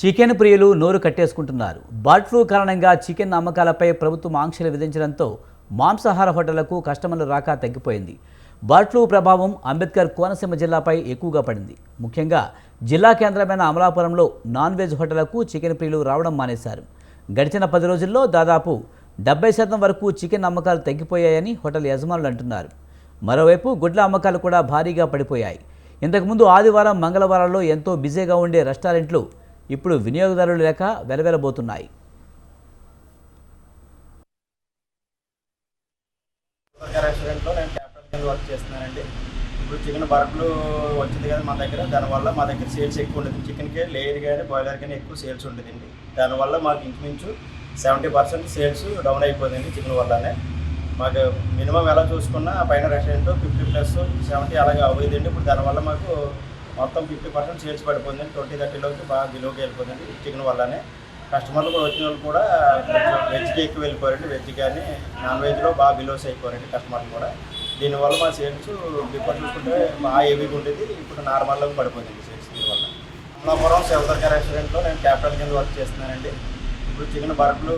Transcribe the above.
Chicken ప్రియులు నోరు కట్టేసుకుంటున్నారు. బర్డ్ ఫ్లూ కారణంగా చికెన్ అమ్మకాలపై ప్రభుత్వం ఆంక్షలు విధించడంతో మాంసాహార హోటళ్ళకు కస్టమర్లు రాక తగ్గిపోయింది. బర్డ్ ఫ్లూ ప్రభావం అంబేద్కర్ కోనసీమ జిల్లాపై ఎక్కువగా పడింది. ముఖ్యంగా జిల్లా కేంద్రమైన అమలాపురంలో నాన్ వెజ్ హోటళ్ళకు చికెన్ ప్రియులు రావడం మానేశారు. గడిచిన పది రోజుల్లో దాదాపు డెబ్బై శాతం వరకు చికెన్ అమ్మకాలు తగ్గిపోయాయని హోటల్ యజమానులు అంటున్నారు. మరోవైపు గుడ్ల అమ్మకాలు కూడా భారీగా పడిపోయాయి. ఇంతకుముందు ఆదివారం మంగళవారాల్లో ఎంతో బిజీగా ఉండే రెస్టారెంట్లు ఇప్పుడు వినియోగదారులు లేక వెలవెలబోతున్నాయి. రెస్టారెంట్లో నేను క్యాపిటల్ కింద వర్క్ చేస్తున్నానండి. ఇప్పుడు చికెన్ బర్ఫ్లు వచ్చింది కదా మా దగ్గర దానివల్ల మా దగ్గర సేల్స్ ఎక్కువ ఉండదు. చికెన్కి లేయర్ కానీ బాయిలర్ కానీ ఎక్కువ సేల్స్ ఉండేదండి. దానివల్ల మాకు ఇంచుమించు సెవెంటీ పర్సెంట్ సేల్స్ డౌన్ అయిపోయిందండి చికెన్ వల్లనే. మాకు మినిమం ఎలా చూసుకున్నా పైన రెస్టారెంట్ ఫిఫ్టీ ప్లస్ సెవెంటీ అలాగే అవుతుందండి ఇప్పుడు దానివల్ల మాకు మొత్తం ఫిఫ్టీ పర్సెంట్ సేల్స్ పడిపోయిందండి ట్వంటీ థర్టీలోకి బాగా బిలోకి వెళ్ళిపోయిందండి చికెన్ వల్లనే. కస్టమర్లు కూడా వచ్చిన వాళ్ళు కూడా వెజ్కి ఎక్కువ వెళ్ళిపోయారండి. వెజ్ కానీ నాన్ వెజ్లో బాగా బిలోస్ అయిపోయారండి కస్టమర్లు కూడా. దీనివల్ల మా సేల్స్ బిఫోర్ చూసుకుంటే బాగా హెవీగా ఉండేది. ఇప్పుడు నార్మల్లోకి పడిపోయింది సేల్స్ దీనివల్ల. అమలాపురం శివదుర్గ రెస్టారెంట్లో నేను క్యాపిటల్ కింద వర్క్ చేస్తున్నానండి. ఇప్పుడు చికెన్ బర్ఫ్లు